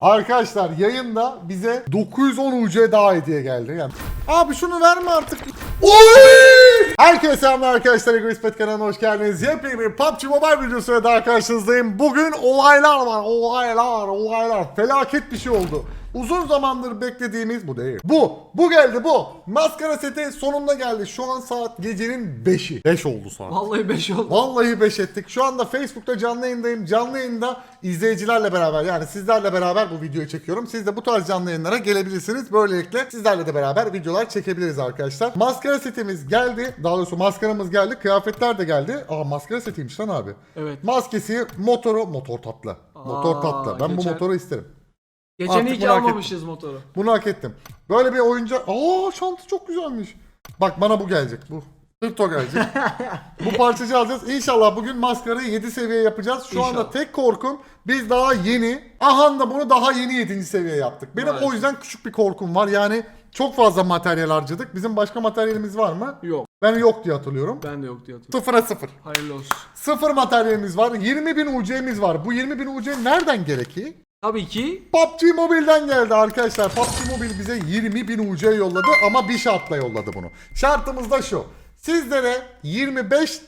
Arkadaşlar yayında bize 910 UC daha hediye geldi. Yani, abi şunu verme artık. Oy! Herkese selamlar arkadaşlar. Egoist kanalına hoş geldiniz. Yepyeni bir PUBG Mobile videosuyla daha karşınızdayım. Bugün olaylar var. Olaylar, olaylar. Felaket bir şey oldu. Uzun zamandır beklediğimiz bu değil. Bu. Bu geldi bu. Maskara seti sonunda geldi. Şu an saat gecenin 5'i. 5 oldu saat. Vallahi 5 oldu. Vallahi 5 ettik. Şu anda Facebook'ta canlı yayındayım. Canlı yayında izleyicilerle beraber yani sizlerle beraber bu videoyu çekiyorum. Siz de bu tarz canlı yayınlara gelebilirsiniz. Böylelikle sizlerle de beraber videolar çekebiliriz arkadaşlar. Maskara setimiz geldi. Daha doğrusu maskaramız geldi. Kıyafetler de geldi. Aa maskara setiymiş lan abi. Evet. Maskesi, motoru, motor tatlı. Motor Aa, tatlı. Ben bu geçen- motoru isterim. Geçen Artık ki merak almamışız motoru. Bunu hak ettim. Böyle bir oyuncak... Aa şantı çok güzelmiş. Bak bana bu gelecek. Bu. Hırto gelecek. bu parçacı alacağız. İnşallah bugün maskarayı 7 seviye yapacağız. Şu anda İnşallah. tek korkum biz daha yeni. Ahan da bunu daha yeni 7. seviye yaptık. Benim Maalesef. o yüzden küçük bir korkum var. Yani çok fazla materyal harcadık. Bizim başka materyalimiz var mı? Yok. Ben yok diye hatırlıyorum. Ben de yok diye hatırlıyorum. Sıfıra sıfır. Hayırlı olsun. Sıfır materyalimiz var. 20 bin UC'miz var. Bu 20 bin UC nereden gerekiyor? Tabii ki PUBG Mobile'den geldi arkadaşlar. PUBG Mobile bize 20 bin UC yolladı ama bir şartla yolladı bunu. Şartımız da şu. Sizlere 25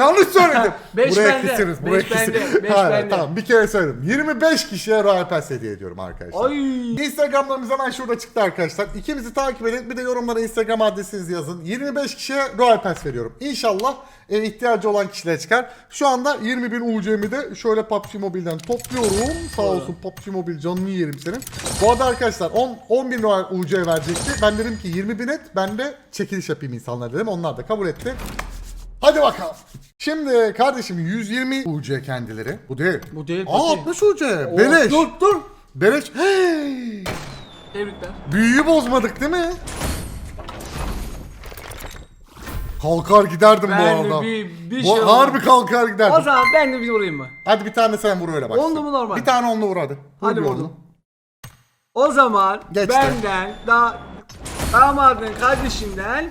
Yanlış söyledim. Beş buraya bende, keseriz. beş Buraya keseriz. bende, beş Hayır, bende. Tamam bir kere söyledim. 25 kişiye Royal Pass hediye ediyorum arkadaşlar. ay Instagramlarımız hemen şurada çıktı arkadaşlar. İkimizi takip edin. Bir de yorumlara Instagram adresinizi yazın. 25 kişiye Royal Pass veriyorum. İnşallah e, ihtiyacı olan kişilere çıkar. Şu anda 20 bin UC'mi de şöyle PUBG Mobile'den topluyorum. Sağ olsun PUBG Mobile canını yerim senin. Bu arada arkadaşlar 10, 10 bin Royal UC verecekti. Ben dedim ki 20 bin et. Ben de çekiliş yapayım insanlar dedim. Onlar da kabul etti. Hadi bakalım. Şimdi kardeşim 120 UC kendileri. Bu değil. Bu değil, Aa bakayım. 60 UC. Beleş. Dur dur. Beleş. Hey! Tebrikler. Büyüyü bozmadık değil mi? Kalkar giderdim bu Ben de arada. bir- bir bu şey harbi olmaz. kalkar giderdim. O zaman ben de bir vurayım mı? Hadi bir tane sen vur öyle bak. Onlu mu normal? Bir tane onlu vur hadi. Vur Hadi bir vurdum. O zaman Geçti. benden da damadın kardeşinden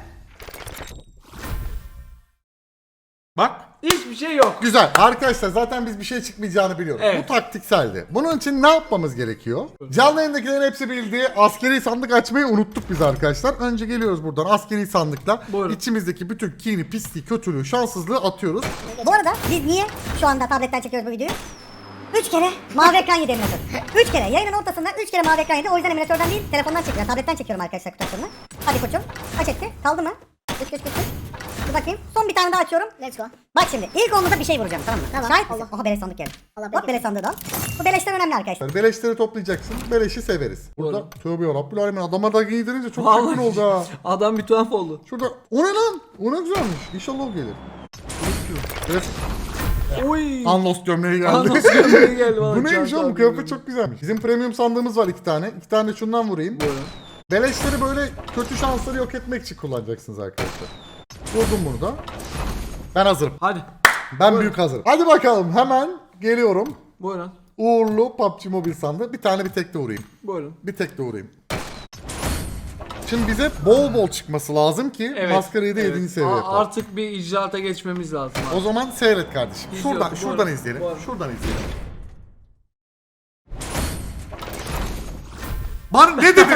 Bak. hiçbir şey yok. Güzel. Arkadaşlar zaten biz bir şey çıkmayacağını biliyoruz. Evet. Bu taktikseldi. Bunun için ne yapmamız gerekiyor? Canlı yayındakilerin hepsi bildiği askeri sandık açmayı unuttuk biz arkadaşlar. Önce geliyoruz buradan askeri sandıkla. Buyurun. içimizdeki bütün kini, pisliği, kötülüğü, şanssızlığı atıyoruz. Bu arada biz niye şu anda tabletten çekiyoruz bu videoyu? 3 kere mavi ekran yedi emülatör. 3 kere yayının ortasında 3 kere mavi ekran yedi. O yüzden emülatörden değil telefondan çekiyorum. Tabletten çekiyorum arkadaşlar kutu. Hadi koçum. Kaç etti? Kaldı mı? 3 3 3 3. Dur bakayım. Son bir tane daha açıyorum. Let's go. Bak şimdi ilk olmada bir şey vuracağım tamam mı? Tamam. Şey- Şahit misin? Allah. Oha beleş sandık geldi. Allah Hop bereket. beleş sandığı da al. Bu beleşler önemli arkadaşlar. Beleşleri toplayacaksın. Beleşi severiz. Burada tövbe yarabbim alemin adama da giydirince çok Vallahi. çirkin oldu ha. Adam bir tuhaf oldu. Şurada o ne lan? O ne güzelmiş. İnşallah o gelir. Evet. Oy. Anlos gömleği geldi. Anlos gömleği geldi bana. bu neymiş oğlum? Bu kıyafet çok güzelmiş. Bizim premium sandığımız var iki tane. İki tane şundan vurayım. Buyurun. Beleşleri böyle kötü şansları yok etmek için kullanacaksınız arkadaşlar. Vurdum bunu da. Ben hazırım. Hadi. Ben büyük hazırım. Hadi bakalım hemen geliyorum. Buyurun. Uğurlu PUBG Mobile sandığı. Bir tane bir tek de vurayım. Buyurun. Bir tek de vurayım. Şimdi bize bol bol çıkması lazım ki Evet. maskarayı da evet. 7. seviye A- yapalım. Artık bir icraata geçmemiz lazım. abi. O zaman seyret kardeşim. İzliyorum, Şuradan, bu şuradan izleyelim. Şuradan izleyelim. Bana ne dedim?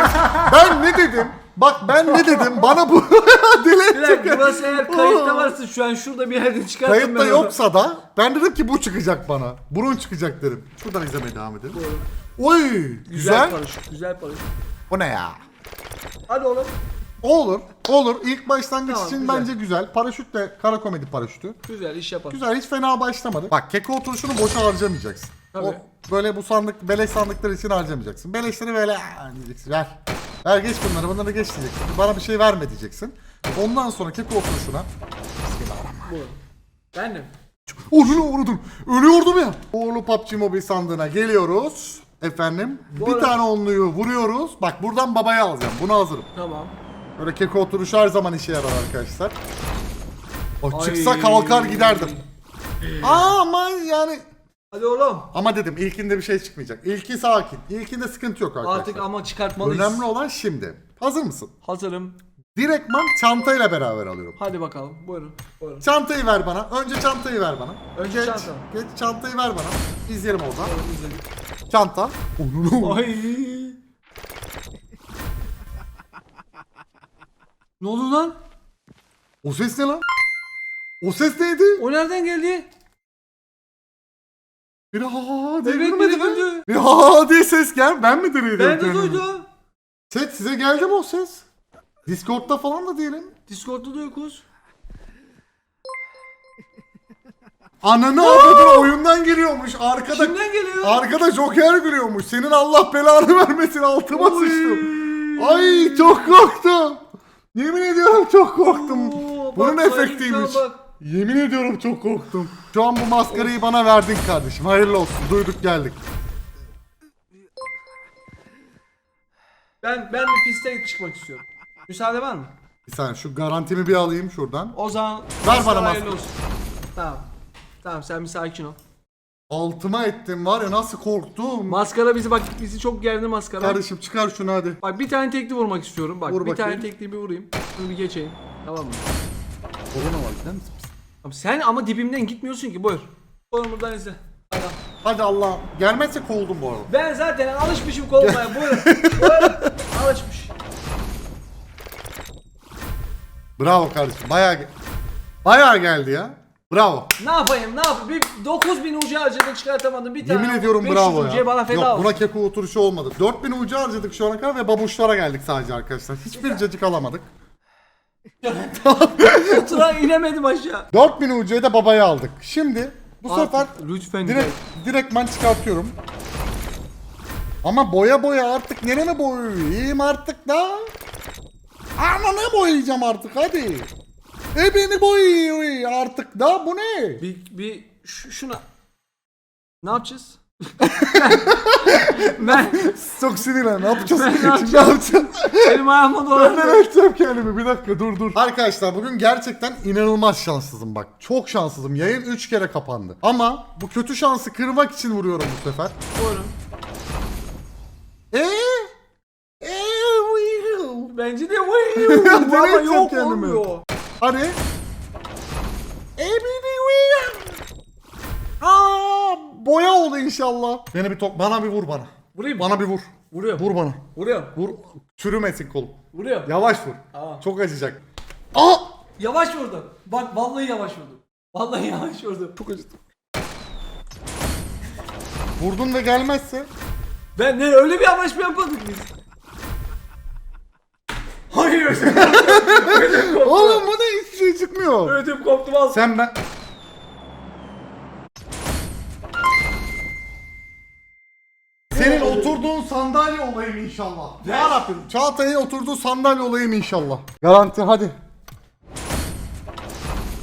ben ne dedim? Bak ben ne dedim? Bana bu deli Bir dakika edecek. burası eğer kayıtta varsa şu an şurada bir yerde çıkartın Kayıtta ben onu. yoksa da ben dedim ki bu çıkacak bana. Burun çıkacak dedim. Şuradan izlemeye devam edelim. Oy Güzel, güzel. paraşüt. Güzel paraşüt. O ne ya? Hadi oğlum. Olur. Olur. İlk başlangıç Tamam, için güzel. bence güzel. Paraşüt de kara komedi paraşütü. Güzel iş yapalım. Güzel hiç fena başlamadı. Bak keko oturuşunu boşa harcamayacaksın. Tabii. O, böyle bu sandık beleş sandıklar için harcamayacaksın. Beleşleri böyle "Aa," diyeceksin. Ver. Ver geç bunları bunları geç diyeceksin. Bana bir şey verme diyeceksin. Ondan sonra keko oturuşuna. Buyurun. Ben de? Uğurlu uğurdum. Ölüyordum ya. Uğurlu PUBG Mobile sandığına geliyoruz. Efendim. Bu bir arada- tane onluyu vuruyoruz. Bak buradan babaya alacağım. Bunu hazırım. Tamam. Böyle keko oturuşu her zaman işe yarar arkadaşlar. O Ay. çıksa kalkar giderdim. Aa ama yani Hadi oğlum. ama dedim ilkinde bir şey çıkmayacak. İlki sakin. İlkinde sıkıntı yok arkadaşlar. Artık ama çıkartmalıyız. Önemli olan şimdi. Hazır mısın? Hazırım. Direktman çantayla beraber alıyorum. Hadi bakalım. Buyurun. Buyurun. Çantayı ver bana. Önce çantayı ver bana. Önce geç, çanta. Geç çantayı ver bana. İzleyelim oradan. Buyurun izledik. Çanta. Onu Ay. ne oldu lan? O ses ne lan? O ses neydi? O nereden geldi? Biri ha ha diye Evet biri güldü. Bir ha ha diye ses gel. Ben mi diriydim? Ben de duydum. Chat size geldi mi o ses? Discord'da falan da diyelim. Discord'da da yokuz. Ananı avradın oyundan giriyormuş. Arkada Kimden geliyor? arkada Joker gülüyormuş. Senin Allah belanı vermesin altıma sıçtım. Ay çok korktum. Yemin ediyorum çok korktum. Oo, Bunun bak, efektiymiş. bak. Yemin ediyorum çok korktum. Şu an bu maskarayı bana verdin kardeşim. Hayırlı olsun. Duyduk geldik. Ben ben bir piste çıkmak istiyorum. Müsaade var mı? Bir saniye şu garantimi bir alayım şuradan. O zaman bana maskara maske. olsun. Tamam. Tamam sen bir sakin ol. Altıma ettim var ya nasıl korktum. Maskara bizi bak bizi çok gerdi maskara. Kardeşim çıkar şunu hadi. Bak bir tane tekli vurmak istiyorum. Bak Vur bir bakayım. tane tekli bir vurayım. Şunu bir geçeyim. Tamam mı? Korona var değil mi? Tamam, sen ama dibimden gitmiyorsun ki buyur. Oğlum buradan izle. Adam. Hadi Allah. Gelmezse kovuldum bu arada. Ben zaten alışmışım kovmaya. buyurun. buyurun. Alışmış. Bravo kardeşim. Bayağı ge- bayağı geldi ya. Bravo. Ne yapayım ne yapayım? Bir 9000 ucu harcadık çıkartamadım. Bir tane Yemin ediyorum 500 bravo ucuya ya. bana feda Yok olsun. buna keko oturuşu olmadı. 4000 ucu harcadık şu ana kadar ve babuşlara geldik sadece arkadaşlar. Hiçbir cacık alamadık. Otura inemedim aşağı. 4000 ucuya da babayı aldık. Şimdi bu sefer lütfen direkt direktman çıkartıyorum. Ama boya boya artık nereye boyayayım artık da? Ama ne boyayacağım artık hadi. E beni boyayıyor artık da bu ne? Bir, bir şu- şuna. Ne yapacağız? Ben Çok sinirlen ne yapacağız? Ben ne yapacağız? benim ayağıma Ben dolandı. açacağım kendimi bir dakika dur dur. Arkadaşlar bugün gerçekten inanılmaz şanssızım bak. Çok şanssızım. Yayın 3 kere kapandı. Ama bu kötü şansı kırmak için vuruyorum bu sefer. Buyurun. Eee? Eee? Bence de Ben ama yok kendimi. olmuyor. Hadi. Aa, boya oldu inşallah. Beni bir top bana bir vur bana. Vurayım mı? Bana bir vur. Vuruyorum. Vur bana. Vuruyorum. Vur. Çürümesin kolum. Vuruyorum. Yavaş vur. Tamam. Çok acıyacak. Aa! Yavaş vurdum. Bak vallahi yavaş vurdum. Vallahi yavaş vurdum. Çok acıdı. Vurdun ve gelmezse Ben ne öyle bir yavaş mı yapmadık biz? Hayır ödüm koptu. Oğlum bu ne hiçbir şey çıkmıyor. Ödüm koptu vallahi. Sen ben... sandalye olayım inşallah. Ya Rabbim Çağatay'ın oturduğu sandalye olayım inşallah. Garanti hadi.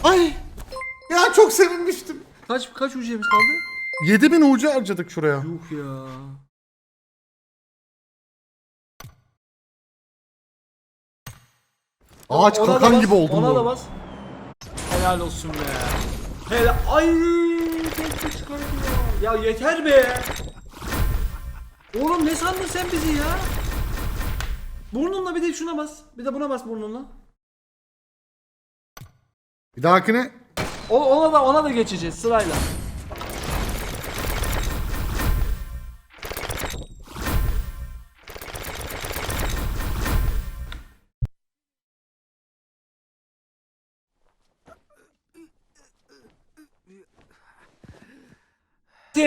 Ay. Ya çok sevinmiştim. Kaç kaç ucuyemiz kaldı? 7000 ucu harcadık şuraya. Yuh ya. Ağaç Ona da kakan bas, gibi oldum. Ona bu. da bas. Helal olsun be. Helal. Ay tek tek çıkardı ya. Ya yeter be. Oğlum ne sandın sen bizi ya? Burnunla bir de şuna bas. Bir de buna bas burnunla. Bir dahakine O, ona da ona da geçeceğiz sırayla.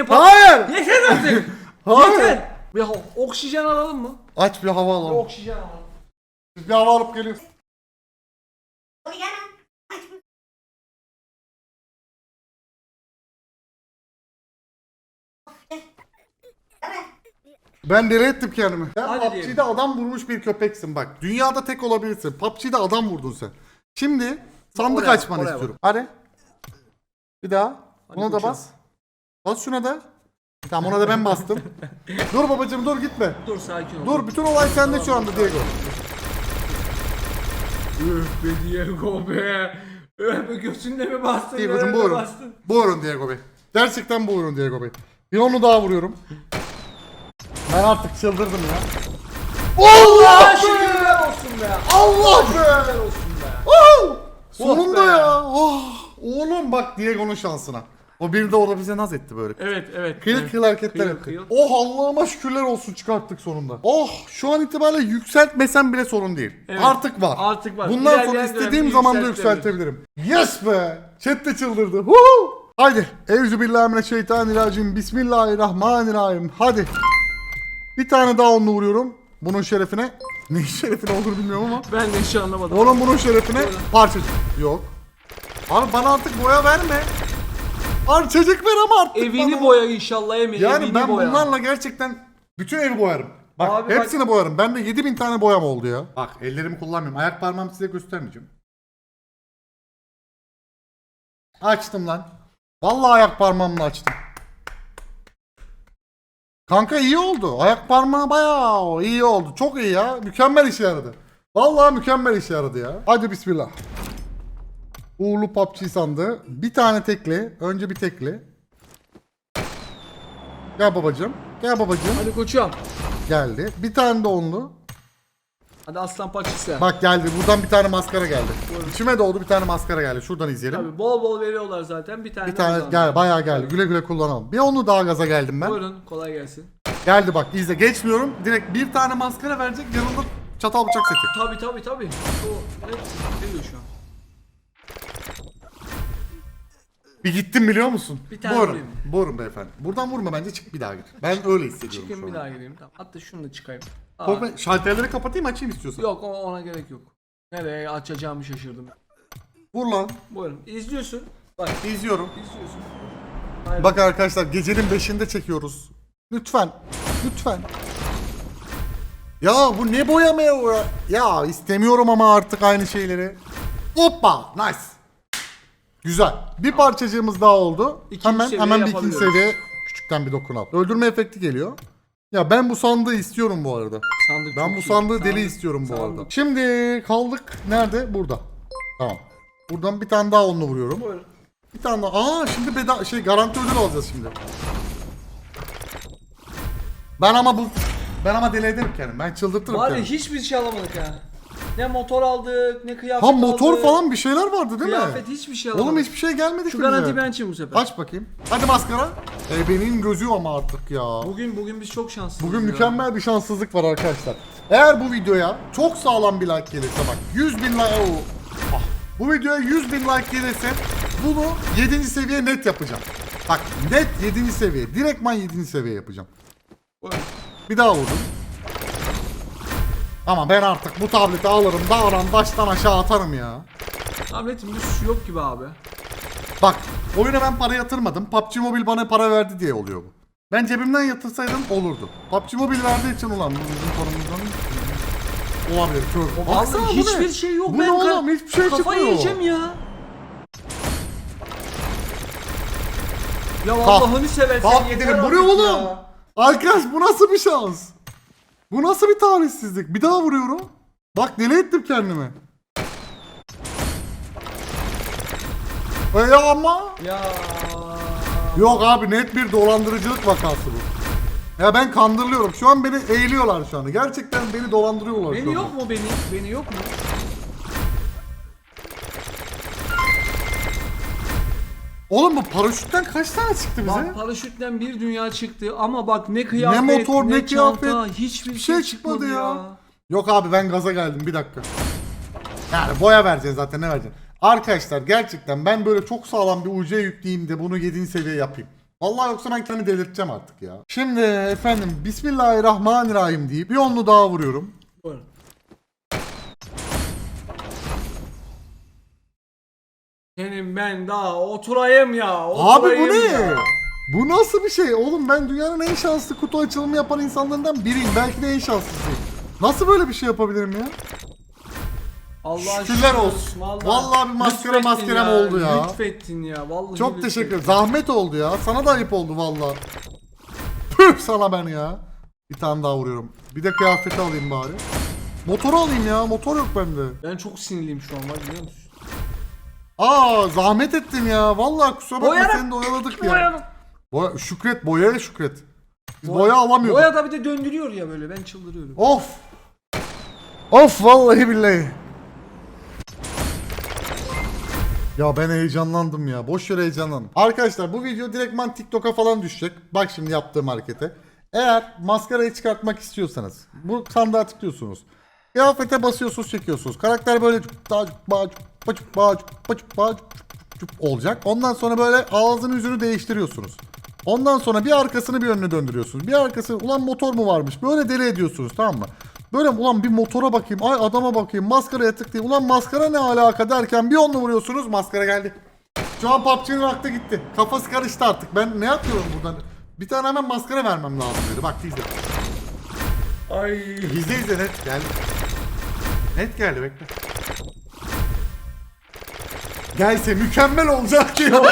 Hayır. Yeter artık. Hayır. Yeter. Bir o- oksijen alalım mı? Aç bir hava Bir alalım. oksijen alalım. Biz bir hava alıp geliyoruz. Ben deli ettim kendimi. Sen Hadi PUBG'de diyelim. adam vurmuş bir köpeksin bak. Dünyada tek olabilirsin. PUBG'de adam vurdun sen. Şimdi sandık Oraya, açmanı oraya istiyorum. Hadi. Bir daha. Hadi Buna da koçum. bas. Bas şuna da. Tamam ona da ben bastım. dur babacığım dur gitme. Dur sakin ol. Dur bütün olay sende şu anda Diego. Öf be Diego be. Öf be göğsünde mi bastın? Diego'cum nerede buyurun. bastın? Buyurun Diego Bey. Gerçekten buyurun Diego Bey. Bir onu daha vuruyorum. Ben artık çıldırdım ya. Allah Aa, be! şükürler olsun be. Allah be! Şükürler olsun be. Oh! Sonunda be. ya. Oh! Oğlum bak Diego'nun şansına. O bir de orada bize naz etti böyle. Evet evet. Kıyıl evet. kıyıl hareketler Kıyıl, kıyıl. Oh Allah'ıma şükürler olsun çıkarttık sonunda. Oh şu an itibariyle yükseltmesem bile sorun değil. Evet. Artık var. Artık var. Bundan sonra istediğim zaman da yükseltebilirim. Yes be! Chat de çıldırdı. Woohoo! Haydi. Euzubillahimineşşeytanirracim. Bismillahirrahmanirrahim. Hadi. Bir tane daha onunla vuruyorum. Bunun şerefine. Ne şerefine olur bilmiyorum ama. Ben de hiç anlamadım. Oğlum bunun şerefine parçacık. Yok. Abi bana artık boya verme. Parçacık ver ama artık Evini bana. boya inşallah Emi. Yani evini ben boya. bunlarla gerçekten bütün evi boyarım. Bak Abi bak- hepsini boyarım. Bende 7000 tane boyam oldu ya. Bak ellerimi kullanmıyorum. Ayak parmağımı size göstermeyeceğim. Açtım lan. Vallahi ayak parmağımla açtım. Kanka iyi oldu. Ayak parmağı bayağı iyi oldu. Çok iyi ya. Mükemmel işe yaradı. Vallahi mükemmel işe yaradı ya. Hadi bismillah. Uğurlu PUBG sandı. Bir tane tekli. Önce bir tekli. Gel babacığım. Gel babacığım. Hadi koçum. Geldi. Bir tane de onlu. Hadi aslan parçası. Bak geldi. Buradan bir tane maskara geldi. İçime doğdu bir tane maskara geldi. Şuradan izleyelim. Tabii bol bol veriyorlar zaten. Bir tane Bir tane gel bayağı geldi. Güle güle kullanalım. Bir onu daha gaza geldim ben. Buyurun kolay gelsin. Geldi bak izle. Geçmiyorum. Direkt bir tane maskara verecek. Yanında çatal bıçak seti. Tabii tabii tabii. O hepsi geliyor şu an. Bir gittim biliyor musun? Bir tane Buyurun. vurayım. Buyurun beyefendi. Buradan vurma bence çık bir daha gir. Ben öyle hissediyorum Çıkayım şu bir an. daha gireyim. Tamam. Hatta şunu da çıkayım. Aa, Korkma, şalterleri kapatayım açayım istiyorsan. Yok o- ona gerek yok. Nereye açacağımı şaşırdım. Vur lan. Buyurun. İzliyorsun. Bak İzliyorum. izliyorsun. Hayır. Bak arkadaşlar gecenin 5'inde çekiyoruz. Lütfen. Lütfen. Ya bu ne boyamaya uğra... Ya istemiyorum ama artık aynı şeyleri. Hoppa. Nice. Güzel. Bir parçacığımız daha oldu. İkinci hemen seviye hemen bir ikinci yapabiliyoruz. seviye küçükten bir dokunalım. Öldürme efekti geliyor. Ya ben bu sandığı istiyorum bu arada. Sandık Ben çok bu iyi. sandığı deli Sandık- istiyorum bu sandık. arada. Şimdi kaldık nerede? Burada. Tamam. Buradan bir tane daha onunla vuruyorum. Buyurun. Bir tane daha. Aa şimdi beda şey garanti ödül alacağız şimdi. Ben ama bu ben ama deli ederim kendimi. Ben çıldırtırım Var ya kendimi. hiçbir şey alamadık ha. Ne motor aldık, ne kıyafet Ha motor aldık. falan bir şeyler vardı değil Kıyafet mi? hiçbir şey alamadık. Oğlum hiçbir şey gelmedi Şu garanti ben açayım bu sefer. Aç bakayım. Hadi maskara. E benim gözü ama artık ya. Bugün bugün biz çok şanslıyız. Bugün ya. mükemmel bir şanssızlık var arkadaşlar. Eğer bu videoya çok sağlam bir like gelirse bak 100 bin like Oo. Ah. bu videoya 100 bin like gelirse bunu 7. seviye net yapacağım. Bak net 7. seviye. Direktman 7. seviye yapacağım. Bir daha vurdum. Ama ben artık bu tableti alırım dağdan baştan aşağı atarım ya. Tabletimde şu yok gibi abi. Bak oyuna ben para yatırmadım. PUBG Mobile bana para verdi diye oluyor bu. Ben cebimden yatırsaydım olurdu. PUBG Mobile verdiği için ulan bizim paramızdan olabilir. Kör. Baksana bu Vallahi ne? hiçbir şey yok. Bu ben ne oğlum hiçbir şey Kafayı çıkmıyor. yiyeceğim ya. Ya Allah'ını seversen Kalk yeter gidelim. Bu ne oğlum? ya. Arkadaş bu nasıl bir şans? Bu nasıl bir talihsizlik? Bir daha vuruyorum. Bak deli ettim kendimi. E ama Ya. Yok abi net bir dolandırıcılık vakası bu. Ya ben kandırılıyorum. Şu an beni eğiliyorlar şu anda. Gerçekten beni dolandırıyorlar şu Beni anda. yok mu beni? Beni yok mu? Oğlum bu paraşütten kaç tane çıktı bize? Bak paraşütten bir dünya çıktı ama bak ne kıyafet, Ne motor, ne çanta, kıyafet, hiçbir bir şey, şey çıkmadı, ya. ya. Yok abi ben gaza geldim bir dakika. Yani boya vereceğiz zaten ne vereceksin? Arkadaşlar gerçekten ben böyle çok sağlam bir UC yükleyeyim de bunu 7. seviye yapayım. Vallahi yoksa ben kendimi delirteceğim artık ya. Şimdi efendim Bismillahirrahmanirrahim deyip bir onlu daha vuruyorum. Buyurun. Senin ben daha oturayım ya. Abi bu oturayım ne? ya. Bu nasıl bir şey? Oğlum ben dünyanın en şanslı kutu açılımı yapan insanlarından biriyim. Belki de en şanslısıyım. Nasıl böyle bir şey yapabilirim ya? Allah Şükürler şükür olsun. Vallahi bir maskara Lütfettin maskerem oldu ya. Lütfettin ya. Vallahi Çok lütfettin. teşekkür ederim. Zahmet oldu ya. Sana da ayıp oldu vallahi. Püh sana ben ya. Bir tane daha vuruyorum. Bir de kıyafeti alayım bari. Motoru alayım ya. Motor yok bende. Ben çok sinirliyim şu an var biliyor musun? Aa zahmet ettin ya. Vallahi kusura bakma Boyarak- seni de oyaladık ya. Boyanım. Boya, şükret boyaya şükret. Biz boya alamıyorduk. Boya da bir de döndürüyor ya böyle ben çıldırıyorum. Of. Of vallahi billahi. Ya ben heyecanlandım ya. Boş yere heyecanlandım. Arkadaşlar bu video direktman TikTok'a falan düşecek. Bak şimdi yaptığım harekete. Eğer maskarayı çıkartmak istiyorsanız bu sandığa tıklıyorsunuz. Kıyafete basıyorsunuz çekiyorsunuz. Karakter böyle cuk, da, cuk, ba, cuk, ba, cuk, ba, cuk, ba, cuk, ba, cuk, cuk, cuk olacak. Ondan sonra böyle ağzını yüzünü değiştiriyorsunuz. Ondan sonra bir arkasını bir önüne döndürüyorsunuz. Bir arkası ulan motor mu varmış? Böyle deli ediyorsunuz tamam mı? Böyle ulan bir motora bakayım, ay adama bakayım, maskaraya tıklayayım. Ulan maskara ne alaka derken bir onunla vuruyorsunuz, maskara geldi. Şu an PUBG'nin vakti gitti. Kafası karıştı artık. Ben ne yapıyorum buradan? Bir tane hemen maskara vermem lazım dedi. Bak izle. Ay. İzle izle net geldi. Net geldi bekle. Gelse mükemmel olacak diyor.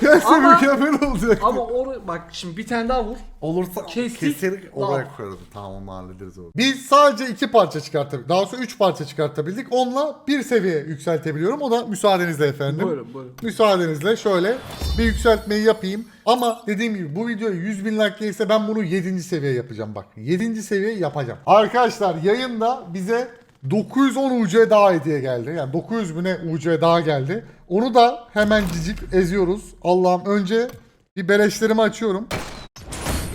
Gelse Ama- mükemmel olacak. Ama or bak şimdi bir tane daha vur. Olursa Kestik. keserek Daha- olarak koyarız. Tamam onu hallederiz o. Biz sadece iki parça çıkartabildik. Daha sonra üç parça çıkartabildik. Onunla bir seviye yükseltebiliyorum. O da müsaadenizle efendim. Buyurun, buyurun. Müsaadenizle şöyle bir yükseltmeyi yapayım. Ama dediğim gibi bu video 100 bin like gelirse ben bunu 7. seviye yapacağım bak. 7. seviye yapacağım. Arkadaşlar yayında bize 910 UC daha hediye geldi. Yani 900 bine UC daha geldi. Onu da hemen cicik eziyoruz. Allah'ım önce bir beleşlerimi açıyorum.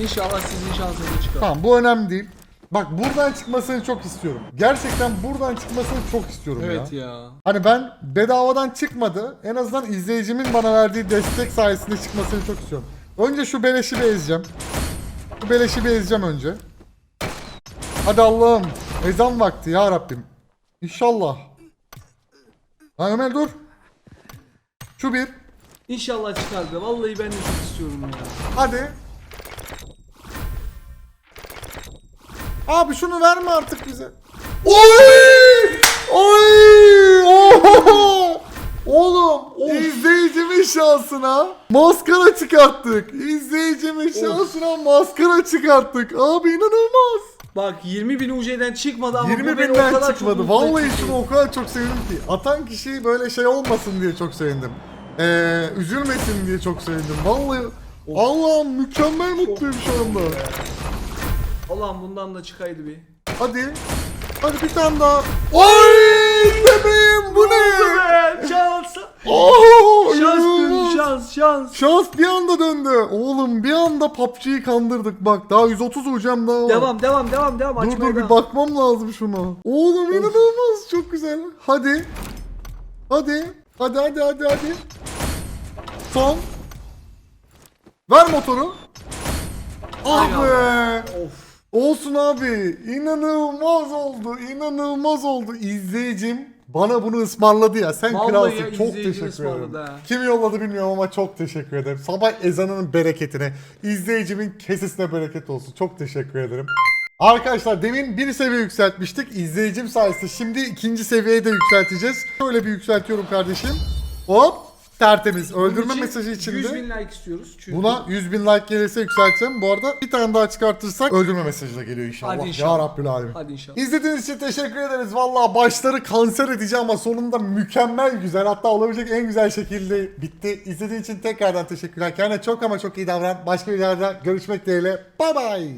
İnşallah sizin şansınız çıkar. Tamam bu önemli değil. Bak buradan çıkmasını çok istiyorum. Gerçekten buradan çıkmasını çok istiyorum Evet ya. ya. Hani ben bedavadan çıkmadı. En azından izleyicimin bana verdiği destek sayesinde çıkmasını çok istiyorum. Önce şu beleşi bir ezeceğim. Şu beleşi bir ezeceğim önce. Hadi Allah'ım. Ezan vakti ya Rabbim. İnşallah. Lan Ömer dur. Şu bir. İnşallah çıkar be. Vallahi ben de çok istiyorum ya. Hadi. Abi şunu verme artık bize. Oy! Oy! Oho! Oğlum izleyicimin şansına maskara çıkarttık. İzleyicimin şansına maskara çıkarttık. Abi inanılmaz. Bak 20 bin UC'den çıkmadı ama 20 bu beni o binden kadar çok çıkmadı. mutlu Vallahi etti şunu o kadar çok sevindim ki. Atan kişi böyle şey olmasın diye çok sevindim. Ee, üzülmesin diye çok sevindim. Vallahi Allah'ım mükemmel mutluyum şu anda. Allah'ım bundan da çıkaydı bir. Hadi. Hadi bir tane daha. Oy bebeğim bu ne? Be, şans. Oo, Şans dön, inanılmaz. Şans, şans. Bir anda döndü. Oğlum bir anda PUBG'yi kandırdık bak. Daha 130 ucam daha var. Devam, devam, devam, devam. Dur Açmaya dur bir devam. bakmam lazım şuna. Oğlum inanılmaz çok güzel. Hadi. Hadi. Hadi hadi hadi hadi. Son. Ver motoru. Ah be. Of. Olsun abi. İnanılmaz oldu. İnanılmaz oldu. İzleyicim bana bunu ısmarladı ya. Sen Vallahi kralsın. ya, çok teşekkür ederim. ha. Kim yolladı bilmiyorum ama çok teşekkür ederim. Sabah ezanının bereketine, izleyicimin kesesine bereket olsun. Çok teşekkür ederim. Arkadaşlar demin bir seviye yükseltmiştik. İzleyicim sayesinde şimdi ikinci seviyeye de yükselteceğiz. Şöyle bir yükseltiyorum kardeşim. Hop tertemiz. Bunun Öldürme için mesajı içinde. 100 bin like istiyoruz. Çünkü Buna 100 bin like gelirse yükselteceğim. Bu arada bir tane daha çıkartırsak öldürme mesajı da geliyor inşallah. Hadi inşallah. Ya Rabbil Alemin. Hadi inşallah. İzlediğiniz için teşekkür ederiz. Valla başları kanser edici ama sonunda mükemmel güzel. Hatta olabilecek en güzel şekilde bitti. İzlediğiniz için tekrardan teşekkürler. Kendine çok ama çok iyi davran. Başka videolarda görüşmek dileğiyle. Bay bay.